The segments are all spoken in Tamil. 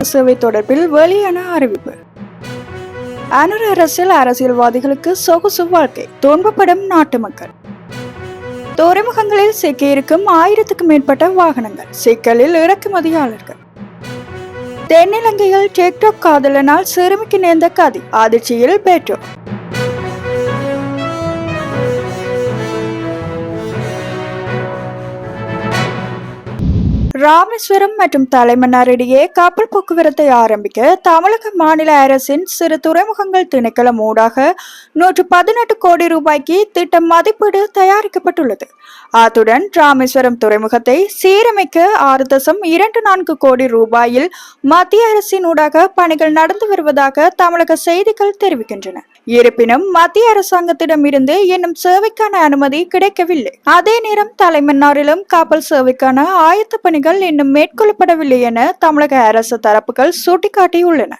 சேவை தொடர்பில் வெளியான அறிவிப்பு. அனுர அரசில் அரசியல்வாதிகளுக்கு சொகுசு வாழ்க்கை துன்பப்படும் நாட்டு மக்கள். துறைமுகங்களில் சிக்கியிருக்கும் ஆயிரத்துக்கும் மேற்பட்ட வாகனங்கள் சிக்கலில் இறக்குமதியாளர்கள். தென்னிலங்கையில் டிக்டாக் காதலனால் சிறுமிக்கு நேர்ந்த கதி அதிர்ச்சியில் பெற்றோர். ராமேஸ்வரம் மற்றும் தலைமன்னார் இடையே கப்பல் போக்குவரத்தை ஆரம்பிக்க தமிழக மாநில அரசின் சிறு துறைமுகங்கள் திணைக்களம் ஊடாக நூற்று பதினெட்டு கோடி ரூபாய்க்கு திட்டம் மதிப்பீடு தயாரிக்கப்பட்டுள்ளது. அத்துடன் ராமேஸ்வரம் துறைமுகத்தை சீரமைக்க ஆறு தசம் இரண்டு நான்கு கோடி ரூபாயில் மத்திய அரசின் ஊடாக பணிகள் நடந்து வருவதாக தமிழக செய்திகள் தெரிவிக்கின்றன. இருப்பினும் மத்திய அரசாங்கத்திடம் இருந்து இன்னும் சேவைக்கான அனுமதி கிடைக்கவில்லை. அதே நேரம் தலைமன்னாரிலும் கப்பல் சேவைக்கான ஆயத்த பணிகள் இன்னும் மேற்கொள்ளப்படவில்லை என தமிழக அரசு தரப்புகள் சுட்டிக்காட்டியுள்ளன.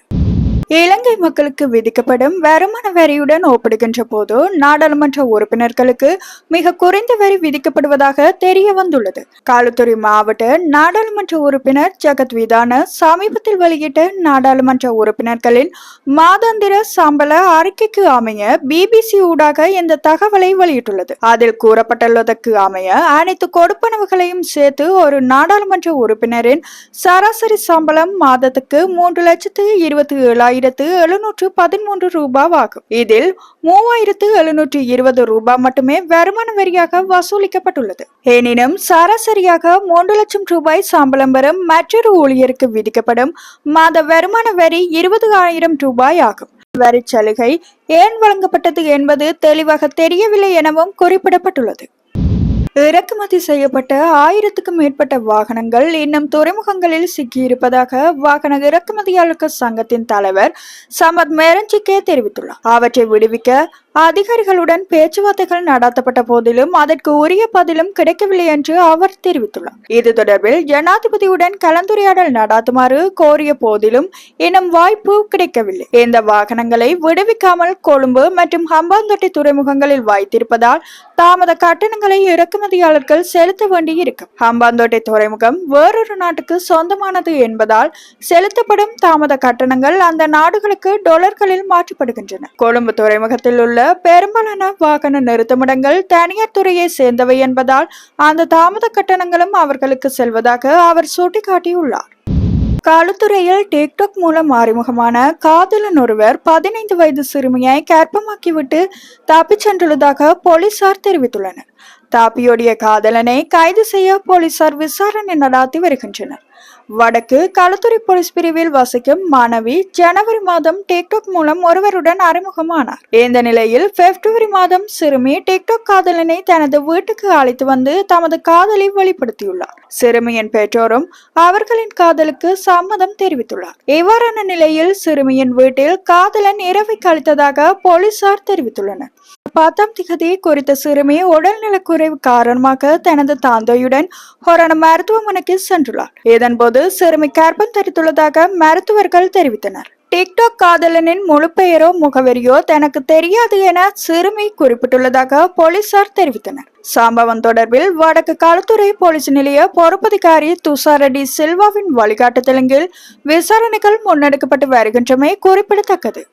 இலங்கை மக்களுக்கு விதிக்கப்படும் வருமான வரியுடன் ஒப்பிடுகின்ற போது நாடாளுமன்ற உறுப்பினர்களுக்கு மிக குறைந்த வரி விதிக்கப்படுவதாக தெரிய வந்துள்ளது. காலத்துறை மாவட்ட நாடாளுமன்ற உறுப்பினர் ஜெகத் விதான சமீபத்தில் வெளியிட்ட நாடாளுமன்ற உறுப்பினர்களின் மாதாந்திர சம்பள அறிக்கைக்கு அமைய பிபிசி ஊடாக இந்த தகவலை வெளியிட்டுள்ளது. அதில் கூறப்பட்டுள்ளதற்கு அமைய அனைத்து கொடுப்பனவுகளையும் சேர்த்து ஒரு நாடாளுமன்ற உறுப்பினரின் சராசரி சம்பளம் மாதத்துக்கு மூன்று லட்சத்து இருபத்தி ஏழாயிரம் ஆயிரத்து எழுநூற்று பதிமூன்று ரூபாய் ஆகும் இதில் மூவாயிரத்து எழுநூற்று இருபது ரூபாய் மட்டுமே வருமான வரியாக வசூலிக்கப்பட்டுள்ளது. எனினும் சராசரியாக மூன்று லட்சம் ரூபாய் சம்பளம் பெறும் மற்றொரு ஊழியருக்கு விதிக்கப்படும் மாத வருமான வரி இருபது ஆயிரம் ரூபாய் ஆகும். வரி சலுகை ஏன் வழங்கப்பட்டது என்பது தெளிவாக தெரியவில்லை எனவும் குறிப்பிடப்பட்டுள்ளது. இறக்குமதி செய்யப்பட்ட ஆயிரத்துக்கும் மேற்பட்ட வாகனங்கள் இன்னும் துறைமுகங்களில் சிக்கியிருப்பதாக வாகன இறக்குமதியாளர்கள் சங்கத்தின் தலைவர் சமத் மேரஞ்சிக்கே தெரிவித்துள்ளார். அவற்றை விடுவிக்க அதிகாரிகளுடன் பேச்சுவார்த்தைகள் நடத்தப்பட்ட போதிலும் அதற்கு உரிய பதிலும் கிடைக்கவில்லை என்று அவர் தெரிவித்துள்ளார். இது தொடர்பில் ஜனாதிபதியுடன் கலந்துரையாடல் நடாத்துமாறு கோரிய போதிலும் இன்னும் வாய்ப்பு கிடைக்கவில்லை. இந்த வாகனங்களை விடுவிக்காமல் கொழும்பு மற்றும் ஹம்பாந்தோட்டை துறைமுகங்களில் வைத்திருப்பதால் தாமத கட்டணங்களை இறக்குமதியாளர்கள் செலுத்த வேண்டியிருக்கும் ஹம்பாந்தோட்டை துறைமுகம் வேறொரு நாட்டுக்கு சொந்தமானது என்பதால் செலுத்தப்படும் தாமத கட்டணங்கள் அந்த நாடுகளுக்கு டொலர்களில் மாற்றப்படுகின்றன. கொழும்பு துறைமுகத்தில் உள்ள பெரும்பாலான வாகன நிறுத்தமிடங்கள் தனியார் துறையை சேர்ந்தவை என்பதால் அந்த தாமத கட்டணங்களும் அவர்களுக்கு செல்வதாக அவர் சுட்டிக்காட்டியுள்ளார். களுத்துறையில் டிக்டாக் மூலம் அறிமுகமான காதலன் ஒருவர் பதினைந்து வயது சிறுமியை கற்பமாக்கிவிட்டு தப்பிச் சென்றுள்ளதாக போலீசார் தெரிவித்துள்ளனர். தாப்பியோடிய காதலனை கைது செய்ய போலீசார் விசாரணை நடாத்தி வருகின்றனர். வடக்கு களத்துறை போலீஸ் பிரிவில் வசிக்கும் மாணவி ஜனவரி மாதம் டிக்டாக் மூலம் ஒருவருடன் அறிமுகமானார். இந்த நிலையில் பிப்ரவரி மாதம் சிறுமி டிக்டாக் காதலனை தனது வீட்டுக்கு அழைத்து வந்து தமது காதலை வெளிப்படுத்தியுள்ளார். சிறுமியின் பெற்றோரும் அவர்களின் காதலுக்கு சம்மதம் தெரிவித்துள்ளார். இவ்வாறான நிலையில் சிறுமியின் வீட்டில் காதலன் இரவை கழித்ததாக போலீசார் தெரிவித்துள்ளனர். பத்தாம் திகதி குறித்த சிறுமி உடல்நலக்குறைவு காரணமாக தனது தாந்தையுடன் ஹொரண மருத்துவமனைக்கு சென்றுள்ளார். இதன்போது சிறுமி கர்ப்பம் தரித்துள்ளதாக மருத்துவர்கள் தெரிவித்தனர். டிக்டாக் காதலனின் முழு பெயரோ முகவரியோ தனக்கு தெரியாது என சிறுமி குறிப்பிட்டுள்ளதாக போலீசார் தெரிவித்தனர். சம்பவம் தொடர்பில் வடக்கு களத்துறை போலீஸ் நிலைய பொறுப்பதிகாரி துஷாரடி சில்வாவின் வழிகாட்டுதலில் விசாரணைகள் முன்னெடுக்கப்பட்டு வருகின்றமை குறிப்பிடத்தக்கது.